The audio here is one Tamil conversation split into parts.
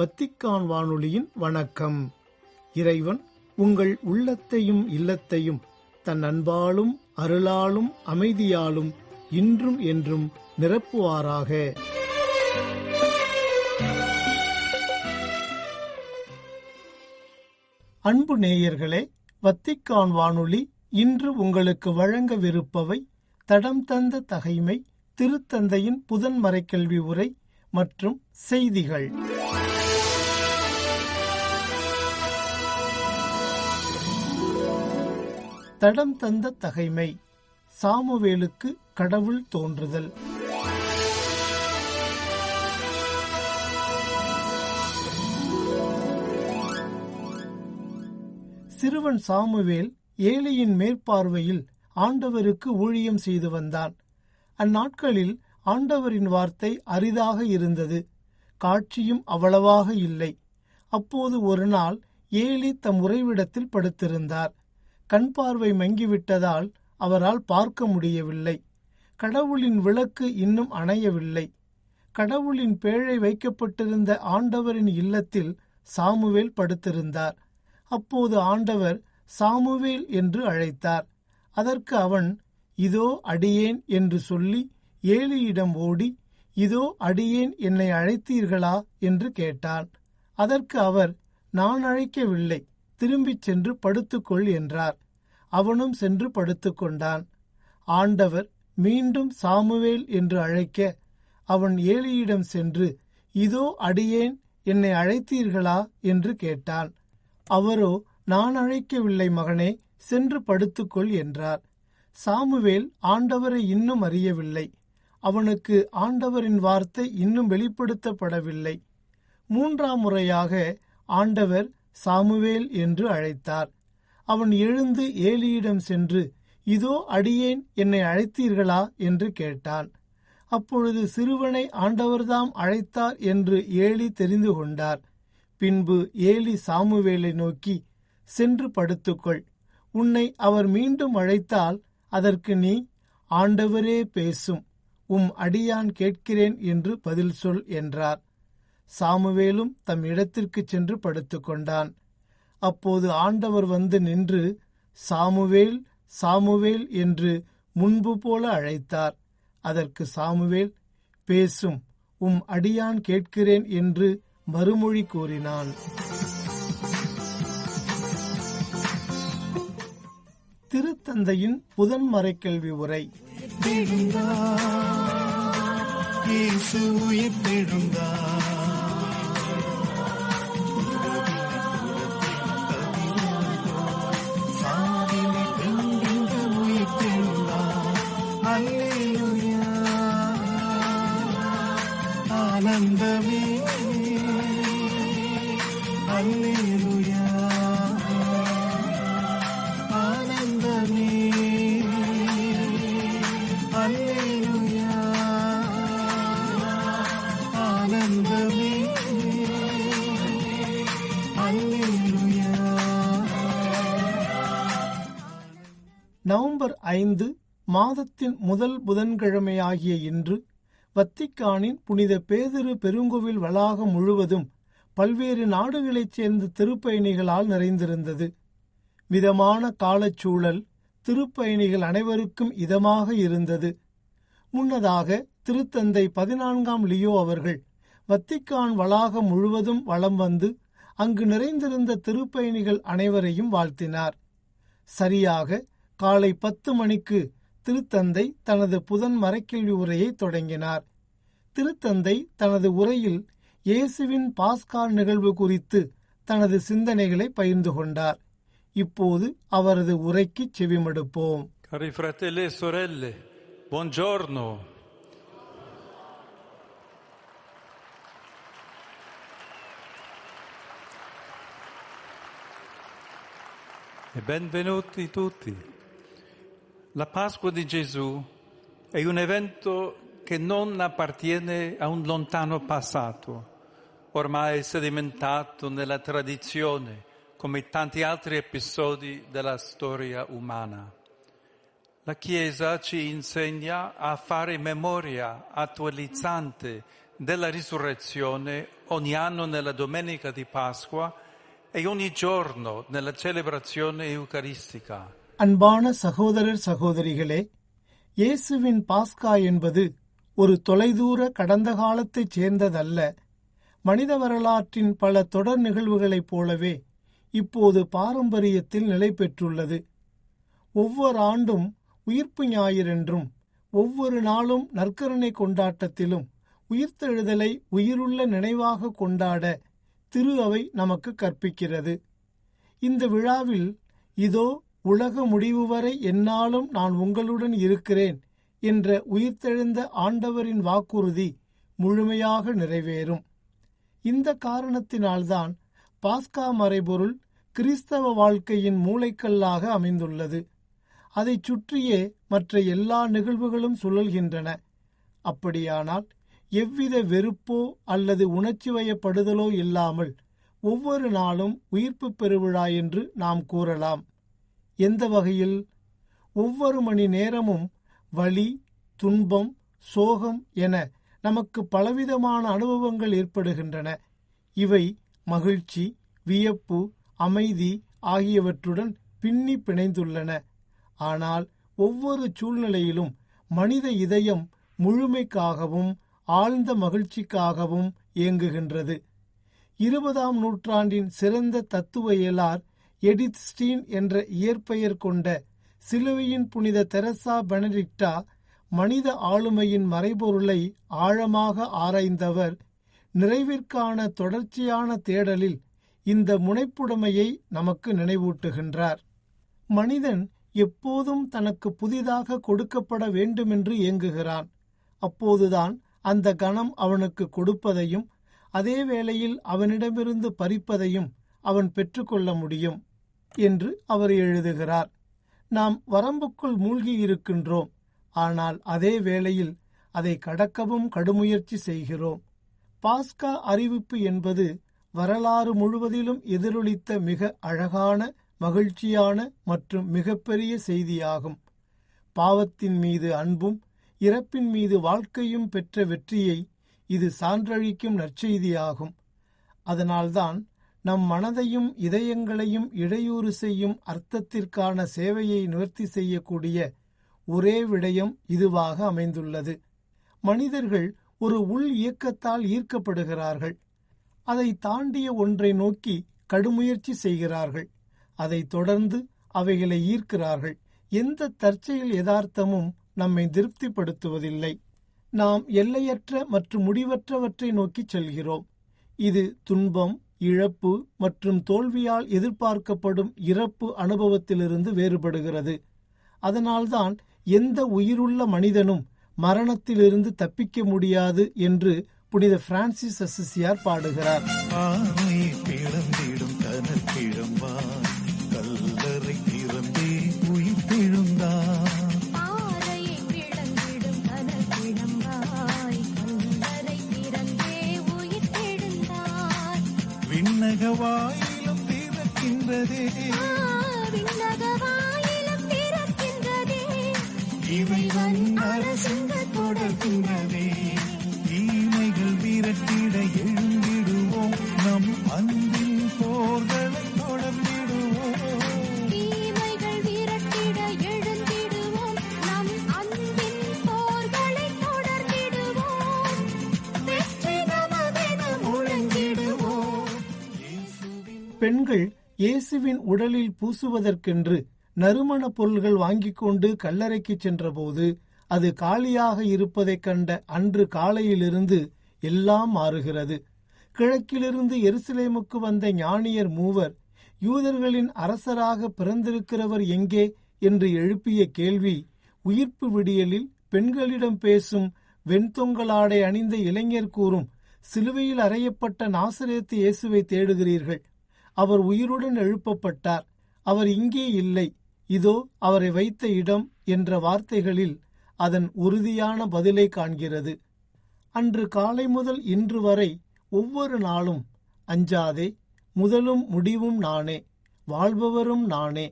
வத்திக்கான் வானொலியின் வணக்கம். இறைவன் உங்கள் உள்ளத்தையும் இல்லத்தையும் தன் அன்பாலும் அருளாலும் அமைதியாலும் இன்றும் என்றும் நிரப்புவாராக. அன்பு நேயர்களே வத்திக்கான் வானொலி இன்று உங்களுக்கு வழங்கவிருப்பவை தடம் தந்த தகைமை திருத்தந்தையின் புதன் கல்வி உரை மற்றும் செய்திகள். தடம் தந்த தகைமை. சாமுவேலுக்கு கடவுள் தோன்றுதல். சிறுவன் சாமுவேல் ஏலியின் மேற்பார்வையில் ஆண்டவருக்கு ஊழியம் செய்து வந்தான். அந்நாட்களில் ஆண்டவரின் வார்த்தை அரிதாக இருந்தது. காட்சியும் அவ்வளவாக இல்லை. அப்போது ஒரு நாள் ஏலி தம் உறைவிடத்தில் படுத்திருந்தார். கண் பார்வை மங்கிவிட்டதால் அவரால் பார்க்க முடியவில்லை. கடவுளின் விளக்கு இன்னும் அணையவில்லை. கடவுளின் பேழை வைக்கப்பட்டிருந்த ஆண்டவரின் இல்லத்தில் சாமுவேல் படுத்திருந்தார். அப்போது ஆண்டவர் சாமுவேல் என்று அழைத்தார். அதற்கு அவன் இதோ அடியேன் என்று சொல்லி ஏலியிடம் ஓடி இதோ அடியேன் என்னை அழைத்தீர்களா? என்று கேட்டான். அதற்கு அவர் நான் அழைக்கவில்லை. திரும்பிச் சென்று படுத்துக்கொள் என்றார். அவனும் சென்று படுத்துக்கொண்டான். ஆண்டவர் மீண்டும் சாமுவேல் என்று அழைக்க அவன் ஏலியிடம் சென்று இதோ அடியேன் என்னை அழைத்தீர்களா? என்று கேட்டான். அவரோ நான் அழைக்கவில்லை மகனே சென்று படுத்துக்கொள் என்றார். சாமுவேல் ஆண்டவரை இன்னும் அறியவில்லை. அவனுக்கு ஆண்டவரின் வார்த்தை இன்னும் வெளிப்படுத்தப்படவில்லை. மூன்றாம் முறையாக ஆண்டவர் சாமுவேல் என்று அழைத்தார். அவன் எழுந்து ஏலியிடம் சென்று இதோ அடியேன் என்னை அழைத்தீர்களா? என்று கேட்டான். அப்பொழுது சிறுவனை ஆண்டவர்தாம் அழைத்தார் என்று ஏலி தெரிந்து கொண்டார். பின்பு ஏலி சாமுவேலை நோக்கி சென்று படுத்துக்கொள். உன்னை அவர் மீண்டும் அழைத்தால் அதற்கு நீ ஆண்டவரே பேசும். உம் அடியான் கேட்கிறேன் என்று பதில் சொல் என்றார். சாமுவேலும் தம் இடத்திற்கு சென்று படுத்துக்கொண்டான் அப்போது ஆண்டவர் வந்து நின்று சாமுவேல் சாமுவேல் என்று முன்பு போல அழைத்தார் அதற்கு சாமுவேல் பேசும் உம் அடியான் கேட்கிறேன் என்று மறுமொழி கூறினான் திருத்தந்தையின் புதன் மறைக்கல்வி உரை இயேசு உயிர்த்தெழுந்தார் ஆனந்தமே அல்லேலூயா. ஆனந்தமே. அல்லேலூயா. ஆனந்தமே. அல்லேலூயா. நவம்பர் ஐந்து மாதத்தின் முதல் புதன்கிழமையாகிய இன்று வத்திக்கானின் புனித பேதிரு பெருங்கோவில் வளாகம் முழுவதும் பல்வேறு நாடுகளைச் சேர்ந்த திருப்பயணிகளால் நிறைந்திருந்தது. மிதமான காலச்சூழல் திருப்பயணிகள் அனைவருக்கும் இதமாக இருந்தது. முன்னதாக திருத்தந்தை பதினான்காம் லியோ அவர்கள் வத்திக்கான் வளாகம் முழுவதும் வலம் வந்து அங்கு நிறைந்திருந்த திருப்பயணிகள் அனைவரையும் வாழ்த்தினார். சரியாக காலை பத்து மணிக்கு திருத்தந்தை தனது புதன் மறைக்கல்வி உரையை தொடங்கினார் திருத்தந்தை தனது உரையில் இயேசுவின் பாஸ்கார் நிகழ்வு குறித்து தனது சிந்தனைகளை பகிர்ந்து கொண்டார் இப்போது அவரது உரைக்கு செவிமடுப்போம் Cari fratelli e sorelle, buongiorno. E benvenuti tutti. La Pasqua di Gesù è un evento che non appartiene a un lontano passato, ormai sedimentato nella tradizione, come tanti altri episodi della storia umana. La Chiesa ci insegna a fare memoria attualizzante della risurrezione ogni anno nella domenica di Pasqua e ogni giorno nella celebrazione eucaristica. அன்பான சகோதரர் சகோதரிகளே இயேசுவின் பாஸ்கா என்பது ஒரு தொலைதூர கடந்த காலத்தைச் சேர்ந்ததல்ல மனித வரலாற்றின் பல தொடர் நிகழ்வுகளைப் போலவே இப்போது பாரம்பரியத்தில் நிலை பெற்றுள்ளது. ஒவ்வொரு ஆண்டும் உயிர்ப்பு ஞாயிறென்றும் ஒவ்வொரு நாளும் நற்கருணை கொண்டாட்டத்திலும் உயிர்த்தெழுதலை உயிருள்ள நினைவாக கொண்டாட திரு அவை நமக்கு கற்பிக்கிறது. இந்த விழாவில் இதோ உலக முடிவு வரை என்னாலும் நான் உங்களுடன் இருக்கிறேன் என்ற உயிர்த்தெழுந்த ஆண்டவரின் வாக்குறுதி முழுமையாக நிறைவேறும். இந்த காரணத்தினால்தான் பாஸ்கா மறைபொருள் கிறிஸ்தவ வாழ்க்கையின் மூளைக்கல்லாக அமைந்துள்ளது. அதைச் சுற்றியே மற்ற எல்லா நிகழ்வுகளும் சுழல்கின்றன. அப்படியானால் எவ்வித வெறுப்போ அல்லது உணர்ச்சி வயப்படுதலோ இல்லாமல் ஒவ்வொரு நாளும் உயிர்ப்பு பெருவிழா என்று நாம் கூறலாம். எந்த வகையில்? ஒவ்வொரு மணி நேரமும் வலி துன்பம் சோகம் என நமக்கு பலவிதமான அனுபவங்கள் ஏற்படுகின்றன. இவை மகிழ்ச்சி வியப்பு அமைதி ஆகியவற்றுடன் பின்னி பிணைந்துள்ளன. ஆனால் ஒவ்வொரு சூழ்நிலையிலும் மனித இதயம் முழுமைக்காகவும் ஆழ்ந்த மகிழ்ச்சிக்காகவும் இயங்குகின்றது. இருபதாம் நூற்றாண்டின் சிறந்த தத்துவ இயலார் எடித் ஸ்டீன் என்ற இயற்பெயர் கொண்ட சிலுவையின் புனித தெரசா பெனடிக்டா மனித ஆளுமையின் மறைபொருளை ஆழமாக ஆராய்ந்தவர். நிறைவிற்கான தொடர்ச்சியான தேடலில் இந்த முனைப்புடைமையை நமக்கு நினைவூட்டுகின்றார். மனிதன் எப்போதும் தனக்கு புதிதாக கொடுக்கப்பட வேண்டுமென்று ஏங்குகிறான் அப்போதுதான் அந்த கணம் அவனுக்கு கொடுப்பதையும் அதே வேளையில் அவனிடமிருந்து பறிப்பதையும் அவன் பெற்றுக்கொள்ள முடியும். என்று அவர் எழுதுகிறார். நாம் வரம்புக்குள் மூழ்கி இருக்கின்றோம். ஆனால் அதே வேளையில் அதை கடக்கவும் கடுமுயற்சி செய்கிறோம். பாஸ்கா அறிவிப்பு என்பது வரலாறு முழுவதிலும் எதிரொலித்த மிக அழகான மகிழ்ச்சியான மற்றும் மிகப்பெரிய செய்தியாகும். பாவத்தின் மீது அன்பும் இறப்பின் மீது வாழ்க்கையும் பெற்ற வெற்றியை இது சான்றழிக்கும் நற்செய்தியாகும். அதனால்தான் நம் மனதையும் இதயங்களையும் இடையூறு செய்யும் அர்த்தத்திற்கான சேவையை நிவர்த்தி செய்யக்கூடிய ஒரே விடயம் இதுவாக அமைந்துள்ளது. மனிதர்கள் ஒரு உள் இயக்கத்தால் ஈர்க்கப்படுகிறார்கள். அதை தாண்டிய ஒன்றை நோக்கி கடுமுயற்சி செய்கிறார்கள். அதைத் தொடர்ந்து அவைகளை ஈர்க்கிறார்கள். எந்த தற்செயல் யதார்த்தமும் நம்மை திருப்திப்படுத்துவதில்லை. நாம் எல்லையற்ற மற்றும் முடிவற்றவற்றை நோக்கிச் செல்கிறோம். இது துன்பம் இழப்பு மற்றும் தோல்வியால் எதிர்பார்க்கப்படும் இறப்பு அனுபவத்திலிருந்து வேறுபடுகிறது. அதனால்தான் எந்த உயிருள்ள மனிதனும் மரணத்திலிருந்து தப்பிக்க முடியாது என்று புனித பிரான்சிஸ் அசிசியார் பாடுகிறார். வாயிலும் திறக்கின்றதே. விண்ணக வாயிலும் திறக்கின்றதே இவைவன் அரசுங்க தொடர்கின்றதே. தீமைகள் விரட்டிட எழுந்திடுவோம் பெண்கள் இயேசுவின் உடலில் பூசுவதற்கென்று நறுமணப் பொருள்கள் வாங்கிக் கொண்டு கல்லறைக்கு சென்றபோது அது காலியாக இருப்பதைக் கண்ட அன்று காலையிலிருந்து எல்லாம் மாறுகிறது. கிழக்கிலிருந்து எருசலேமுக்கு வந்த ஞானியர் மூவர் யூதர்களின் அரசராக பிறந்திருக்கிறவர் எங்கே? என்று எழுப்பிய கேள்வி உயிர்ப்பு விடியலில் பெண்களிடம் பேசும் வெண்தொங்கலாடை அணிந்த இளைஞர் கூறும் சிலுவையில் அறையப்பட்ட நாசரேத்து இயேசுவை தேடுகிறீர்கள். அவர் உயிருடன் எழுப்பப்பட்டார். அவர் இங்கே இல்லை. இதோ அவரை வைத்த இடம் என்ற வார்த்தைகளில் அதன் உறுதியான பதிலை காண்கிறது. அன்று காலை முதல் இன்று வரை ஒவ்வொரு நாளும் அஞ்சாதே முதலும் முடிவும் நானே வாழ்பவரும் நானே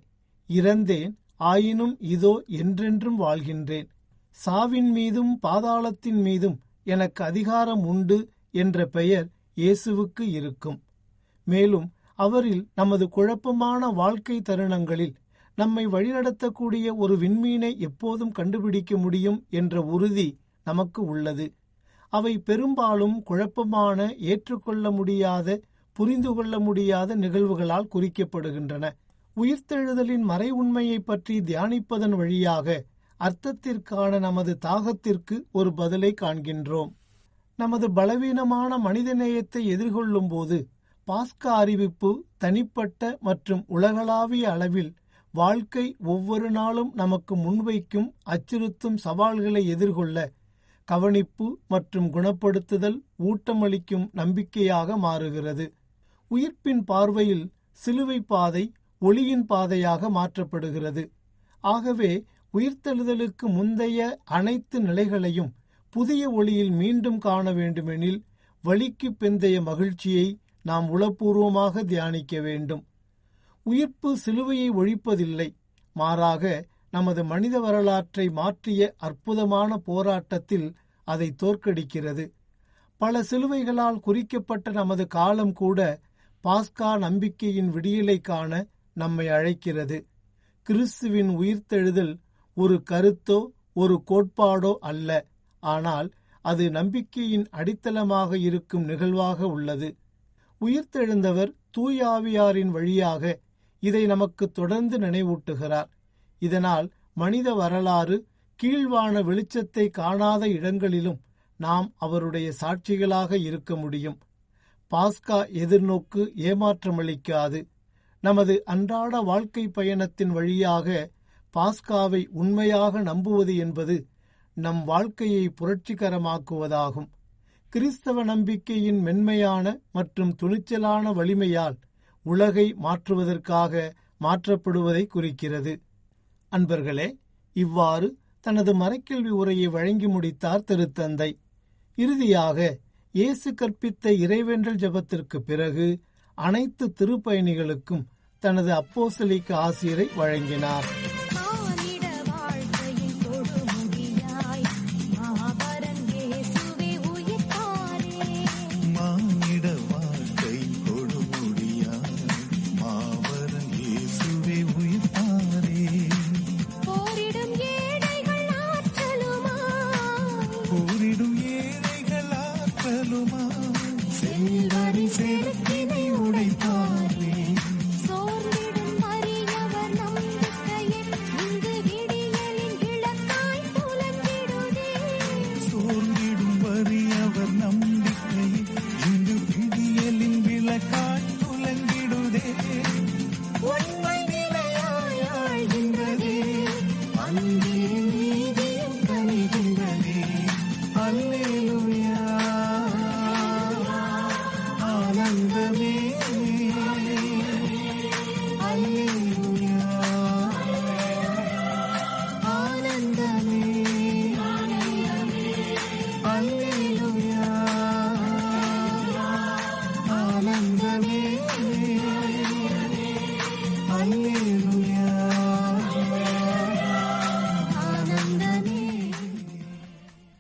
இறந்தேன் ஆயினும் இதோ என்றென்றும் வாழ்கின்றேன். சாவின் மீதும் பாதாளத்தின் மீதும் எனக்கு அதிகாரம் உண்டு என்ற பெயர் இயேசுவுக்கு இருக்கும். மேலும் அவரில் நமது குழப்பமான வாழ்க்கை தருணங்களில் நம்மை வழிநடத்தக்கூடிய ஒரு விண்மீனை எப்போதும் கண்டுபிடிக்க முடியும் என்ற உறுதி நமக்கு உள்ளது. அவை பெரும்பாலும் குழப்பமான ஏற்றுக்கொள்ள முடியாத புரிந்து கொள்ள முடியாத நிகழ்வுகளால் குறிக்கப்படுகின்றன. உயிர்த்தெழுதலின் மறை உண்மையை பற்றி தியானிப்பதன் வழியாக அர்த்தத்திற்கான நமது தாகத்திற்கு ஒரு பதிலை காண்கின்றோம். நமது பலவீனமான மனிதநேயத்தை எதிர்கொள்ளும் போது பாஸ்கா அறிவிப்பு தனிப்பட்ட மற்றும் உலகளாவிய அளவில் வாழ்க்கை ஒவ்வொரு நாளும் நமக்கு முன்வைக்கும் அச்சுறுத்தும் சவால்களை எதிர்கொள்ள கவனிப்பு மற்றும் குணப்படுத்துதல் ஊட்டமளிக்கும் நம்பிக்கையாக மாறுகிறது. உயிர்ப்பின் பார்வையில் சிலுவை பாதை ஒளியின் பாதையாக மாற்றப்படுகிறது. ஆகவே உயிர்த்தெழுதலுக்கு முந்தைய அனைத்து நிலைகளையும் புதிய ஒளியில் மீண்டும் காண வேண்டுமெனில் வழிக்கு பிந்தைய மகிழ்ச்சியை நாம் உளப்பூர்வமாக தியானிக்க வேண்டும். உயிர்ப்பு சிலுவையை ஒழிப்பதில்லை. மாறாக நமது மனித வரலாற்றை மாற்றிய அற்புதமான போராட்டத்தில் அதை தோற்கடிக்கிறது. பல சிலுவைகளால் குறிக்கப்பட்ட நமது காலம் கூட பாஸ்கா நம்பிக்கையின் விடியலை காண நம்மை அழைக்கிறது. கிறிஸ்துவின் உயிர்த்தெழுதல் ஒரு கருத்தோ ஒரு கோட்பாடோ அல்ல. ஆனால் அது நம்பிக்கையின் அடித்தளமாக இருக்கும் நிகழ்வாக உள்ளது. உயிர்த்தெழுந்தவர் தூயாவியாரின் வழியாக இதை நமக்கு தொடர்ந்து நினைவூட்டுகிறார். இதனால் மனித வரலாறு கீழ்வான வெளிச்சத்தை காணாத இடங்களிலும் நாம் அவருடைய சாட்சிகளாக இருக்க முடியும். பாஸ்கா எதிர்நோக்கு ஏமாற்றமளிக்காது. நமது அன்றாட வாழ்க்கை பயணத்தின் வழியாக பாஸ்காவை உண்மையாக நம்புவது என்பது நம் வாழ்க்கையை புரட்சிகரமாக்குவதாகும். கிறிஸ்தவ நம்பிக்கையின் மென்மையான மற்றும் துணிச்சலான வலிமையால் உலகை மாற்றுவதற்காக மாற்றப்படுவதை குறிக்கிறது. அன்பர்களே இவ்வாறு தனது மறைக்கல்வி உரையை வழங்கி முடித்தார் திருத்தந்தை. இறுதியாக இயேசு கற்பித்த இறைவேண்டல் ஜபத்திற்கு பிறகு அனைத்து திருப்பயணிகளுக்கும் தனது அப்போசலிக்கு ஆசிரியரை வழங்கினார்.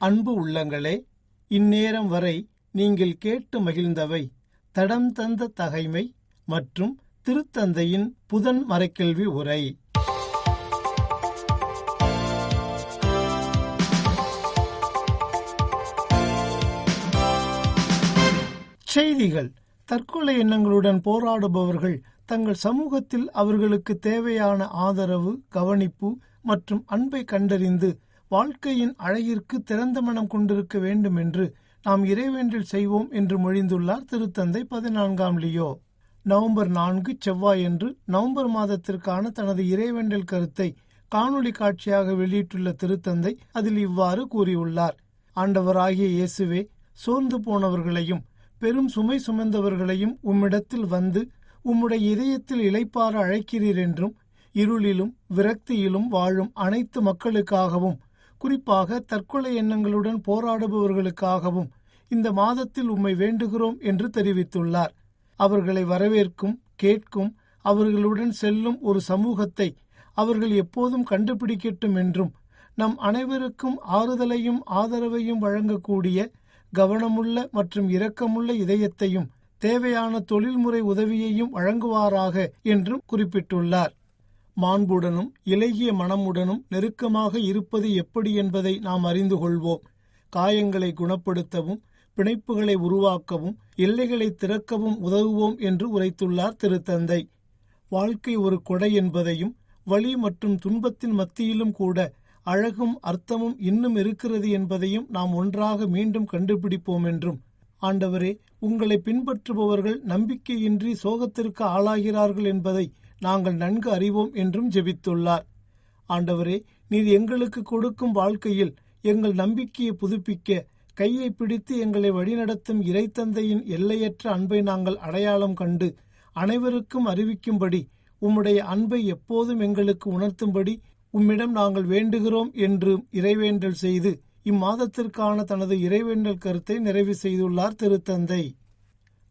அன்பு உள்ளங்களே இந்நேரம் வரை நீங்கள் கேட்டு மகிழ்ந்தவை தடம் தந்த தகைமை மற்றும் திருத்தந்தையின் புதன் மறைக்கல்வி உரை. செய்திகள். தற்கொலை எண்ணங்களுடன் போராடுபவர்கள் தங்கள் சமூகத்தில் அவர்களுக்கு தேவையான ஆதரவு கவனிப்பு மற்றும் அன்பை கண்டறிந்து வாழ்க்கையின் அழகிற்கு திறந்த மனம் கொண்டிருக்க வேண்டும் என்று நாம் இறைவேண்டில் செய்வோம் என்று மொழிந்துள்ளார் திருத்தந்தை பதினான்காம் லியோ. நவம்பர் நான்கு செவ்வாயன்று நவம்பர் மாதத்திற்கான தனது இறைவேண்டல் கருத்தை காணொளி காட்சியாக வெளியிட்டுள்ள திருத்தந்தை அதில் இவ்வாறு கூறியுள்ளார். ஆண்டவராகிய இயேசுவே சோர்ந்து போனவர்களையும் பெரும் சுமை சுமந்தவர்களையும் உம்மிடத்தில் வந்து உம்முடைய இதயத்தில் இளைப்பார அழைக்கிறீர் என்றும் இருளிலும் விரக்தியிலும் வாழும் அனைத்து மக்களுக்காகவும் குறிப்பாக தற்கொலை எண்ணங்களுடன் போராடுபவர்களுக்காகவும் இந்த மாதத்தில் உம்மை வேண்டுகிறோம் என்று தெரிவித்துள்ளார். அவர்களை வரவேற்கும் கேட்கும் அவர்களுடன் செல்லும் ஒரு சமூகத்தை அவர்கள் எப்போதும் கண்டுபிடிக்கட்டும் என்றும் நம் அனைவருக்கும் ஆறுதலையும் ஆதரவையும் வழங்கக்கூடிய கவனமுள்ள மற்றும் இரக்கமுள்ள இதயத்தையும் தேவையான தொழில்முறை உதவியையும் வழங்குவாராக என்றும் குறிப்பிட்டுள்ளார். மாண்புடனும் இலகிய மனமுடனும் நெருக்கமாக இருப்பது எப்படி என்பதை நாம் அறிந்து கொள்வோம். காயங்களை குணப்படுத்தவும் பிணைப்புகளை உருவாக்கவும் எல்லைகளை திறக்கவும் உதவுவோம் என்று உரைத்துள்ளார் திருத்தந்தை. வாழ்க்கை ஒரு கொடை என்பதையும் வலி மற்றும் துன்பத்தின் மத்தியிலும் கூட அழகும் அர்த்தமும் இன்னும் இருக்கிறது என்பதையும் நாம் ஒன்றாக மீண்டும் கண்டுபிடிப்போம் என்றும். ஆண்டவரே உங்களை பின்பற்றுபவர்கள் நம்பிக்கையின்றி சோகத்திற்கு ஆளாகிறார்கள் என்பதை நாங்கள் நன்கு அறிவோம் என்றும் ஜெபித்துள்ளார். ஆண்டவரே நீர் எங்களுக்கு கொடுக்கும் வாழ்க்கையில் எங்கள் நம்பிக்கையை புதுப்பிக்க கையை பிடித்து எங்களை வழிநடத்தும் இறைத்தந்தையின் எல்லையற்ற அன்பை நாங்கள் அடையாளம் கண்டு அனைவருக்கும் அறிவிக்கும்படி உம்முடைய அன்பை எப்போதும் எங்களுக்கு உணர்த்தும்படி உம்மிடம் நாங்கள் வேண்டுகிறோம் என்று இறைவேண்டல் செய்து இம்மாதத்திற்கான தனது இறைவேண்டல் கருத்தை நிறைவு செய்துள்ளார் திருத்தந்தை.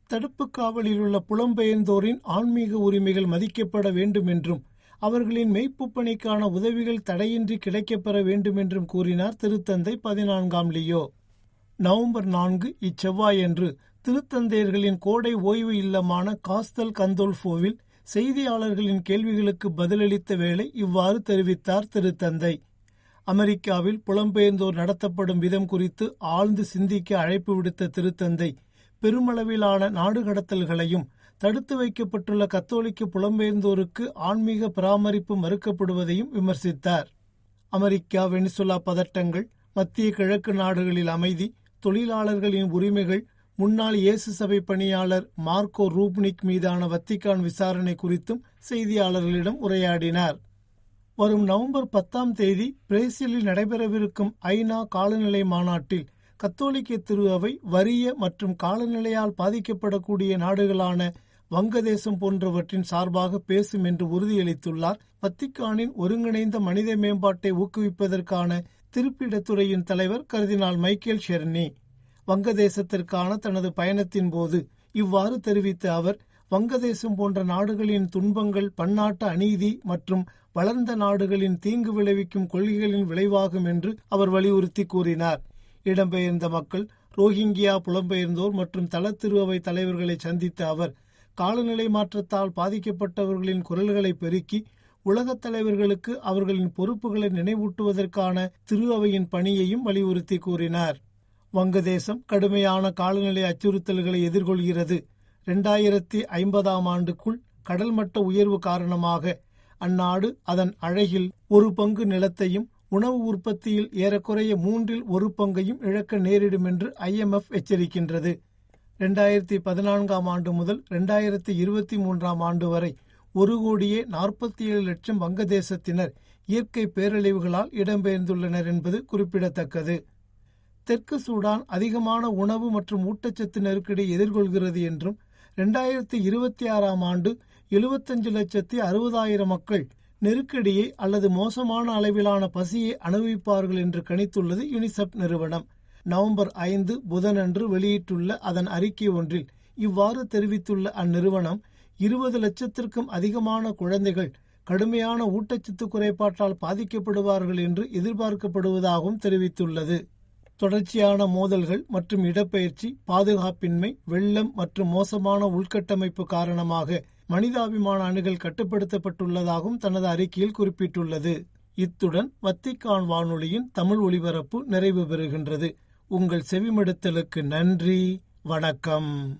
தடுப்பு காவலில் உள்ள புலம்பெயர்ந்தோரின் ஆன்மீக உரிமைகள் மதிக்கப்பட வேண்டும் என்றும் அவர்களின் மெய்ப்புப்பணிக்கான உதவிகள் தடையின்றி கிடைக்கப்பெற வேண்டும் என்றும் கூறினார் திருத்தந்தை பதினான்காம் லியோ. நவம்பர் நான்கு இச்செவ்வாயன்று திருத்தந்தையர்களின் கோடை ஓய்வு இல்லமான காஸ்தல் கந்தோல்ஃபோவில் செய்தியாளர்களின் கேள்விகளுக்கு பதிலளித்த வேளை இவ்வாறு தெரிவித்தார் திருத்தந்தை. அமெரிக்காவில் புலம்பெயர்ந்தோர் நடத்தப்படும் விதம் குறித்து ஆழ்ந்து சிந்திக்க அழைப்பு விடுத்த திருத்தந்தை பெருமளவிலான நாடு கடத்தல்களையும் தடுத்து வைக்கப்பட்டுள்ள கத்தோலிக்க புலம்பெயர்ந்தோருக்கு ஆன்மீக பராமரிப்பு மறுக்கப்படுவதையும் விமர்சித்தார். அமெரிக்கா வெனிசுலா பதட்டங்கள் மத்திய கிழக்கு நாடுகளில் அமைதி தொழிலாளர்களின் உரிமைகள் முன்னாள் இயேசு சபை பணியாளர் மார்க்கோ ரூப்னிக் மீதான வத்திக்கான் விசாரணை குறித்தும் செய்தியாளர்களிடம் உரையாடினார். வரும் நவம்பர் பத்தாம் தேதி பிரேசிலில் நடைபெறவிருக்கும் ஐநா காலநிலை மாநாட்டில் கத்தோலிக்க திரு அவை வறிய மற்றும் காலநிலையால் பாதிக்கப்படக்கூடிய நாடுகளான வங்கதேசம் போன்றவற்றின் சார்பாக பேசும் என்று உறுதியளித்துள்ளார். வத்திக்கானின் ஒருங்கிணைந்த மனித மேம்பாட்டை ஊக்குவிப்பதற்கான திருப்பிடத்துறையின் தலைவர் கருதினால் மைக்கேல் ஷெர்னி. வங்கதேசத்திற்கான தனது பயணத்தின் போது இவ்வாறு தெரிவித்த அவர் வங்கதேசம் போன்ற நாடுகளின் துன்பங்கள் பன்னாட்டு அநீதி மற்றும் வளர்ந்த நாடுகளின் தீங்கு விளைவிக்கும் கொள்கைகளின் விளைவாகும் என்று அவர் வலியுறுத்தி கூறினார். இடம்பெயர்ந்த மக்கள் ரோஹிங்கியா புலம்பெயர்ந்தோர் மற்றும் தள திருவை தலைவர்களை சந்தித்த அவர் காலநிலை மாற்றத்தால் பாதிக்கப்பட்டவர்களின் குரல்களை பெருக்கி உலகத் தலைவர்களுக்கு அவர்களின் பொறுப்புகளை நினைவூட்டுவதற்கான திருவையின் பணியையும் வலியுறுத்தி கூறினார். வங்கதேசம் கடுமையான காலநிலை அச்சுறுத்தல்களை எதிர்கொள்கிறது. இரண்டாயிரத்தி ஐம்பதாம் ஆண்டுக்குள் கடல் மட்ட உயர்வு காரணமாக அந்நாடு அதன் அழகில் ஒரு பங்கு நிலத்தையும் உணவு உற்பத்தியில் ஏறக்குறைய மூன்றில் ஒரு பங்கையும் இழக்க நேரிடும் என்று ஐஎம்எஃப் எச்சரிக்கின்றது. இரண்டாயிரத்தி பதினான்காம் ஆண்டு முதல் இரண்டாயிரத்தி இருபத்தி மூன்றாம் ஆண்டு வரை ஒரு கோடியே நாற்பத்தி ஏழு லட்சம் வங்கதேசத்தினர் இயற்கை பேரழிவுகளால் இடம்பெயர்ந்துள்ளனர் என்பது குறிப்பிடத்தக்கது. தெற்கு சூடான் அதிகமான உணவு மற்றும் ஊட்டச்சத்து நெருக்கடி எதிர்கொள்கிறது என்றும் இரண்டாயிரத்தி இருபத்தி ஆறாம் ஆண்டு எழுபத்தஞ்சு லட்சத்தி அறுபதாயிரம் மக்கள் நெருக்கடியை அல்லது மோசமான அளவிலான பசியை அனுபவிப்பார்கள் என்று கணித்துள்ளது யுனிசெப் நிறுவனம். நவம்பர் ஐந்து புதனன்று வெளியிட்டுள்ள அதன் அறிக்கை ஒன்றில் இவ்வாறு தெரிவித்துள்ள அந்நிறுவனம் இருபது லட்சத்திற்கும் அதிகமான குழந்தைகள் கடுமையான ஊட்டச்சத்து குறைபாட்டால் பாதிக்கப்படுவார்கள் என்று எதிர்பார்க்கப்படுவதாகவும் தெரிவித்துள்ளது. தொடர்ச்சியான மோதல்கள் மற்றும் இடப்பெயர்ச்சி பாதுகாப்பின்மை வெள்ளம் மற்றும் மோசமான உள்கட்டமைப்பு காரணமாக மனிதாபிமான அணுகள் கட்டுப்படுத்தப்பட்டுள்ளதாகவும் தனது அறிக்கையில் குறிப்பிட்டுள்ளது. இத்துடன் வத்திக்கான் வானொலியின் தமிழ் ஒலிபரப்பு நிறைவு பெறுகின்றது. உங்கள் செவிமடுத்தலுக்கு நன்றி. வணக்கம்.